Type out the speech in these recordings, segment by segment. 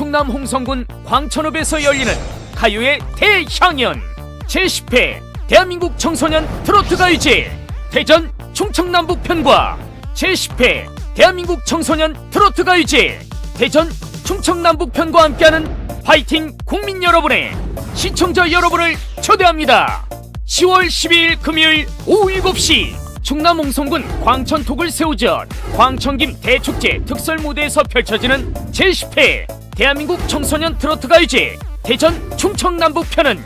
충남 홍성군 광천읍에서 열리는 가요의 대향연 제10회 대한민국 청소년 트로트 가요제 대전 충청남북 편과 제10회 대한민국 청소년 트로트 가요제 대전 충청남북 편과 함께하는 화이팅 국민 여러분의 시청자 여러분을 초대합니다. 10월 12일 금요일 오후 7시 충남 홍성군 광천톡을 세우전 광천김 대축제 특설 무대에서 펼쳐지는 제10회 대한민국 청소년 트로트 가요제 대전 충청남북 편은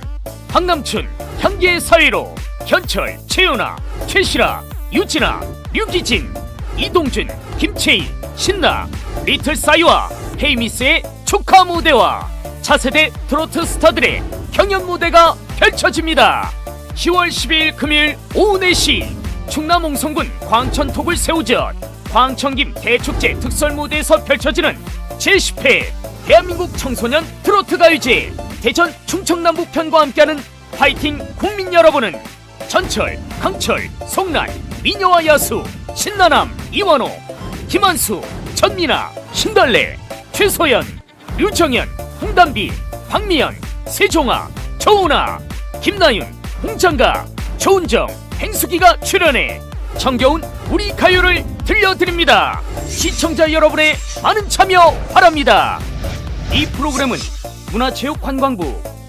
박남춘, 향기의 사회로 현철, 최윤아, 최시라, 유진아, 류기진, 이동준, 김채희, 신나, 리틀 사이와 헤이미스의 축하 무대와 차세대 트로트 스타들의 경연 무대가 펼쳐집니다. 10월 12일 금요일 오후 4시 충남 홍성군 광천톡을 세우전 광천김 대축제 특설 무대에서 펼쳐지는 제10회 대한민국 청소년 트로트 가요제. 대전 충청남북 편과 함께하는 파이팅 국민 여러분은 전철, 강철, 송란, 미녀와 야수, 신나남, 이원호, 김한수, 전민아, 신달래, 최소연, 류정현, 홍담비, 박미연, 세종아, 조은아, 김나윤, 홍장가, 조은정, 행수기가 출연해 정겨운 우리 가요를 들려드립니다. 시청자 여러분의 많은 참여 바랍니다. 이 프로그램은 문화체육관광부,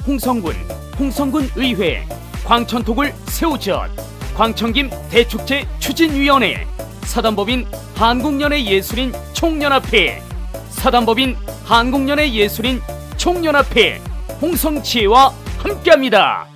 홍성군, 홍성군 의회, 광천톡을 세우전, 광천김 대축제 추진위원회, 사단법인 한국연예 예술인 총연합회, 사단법인 한국연예 예술인 총연합회, 홍성지혜와 함께합니다.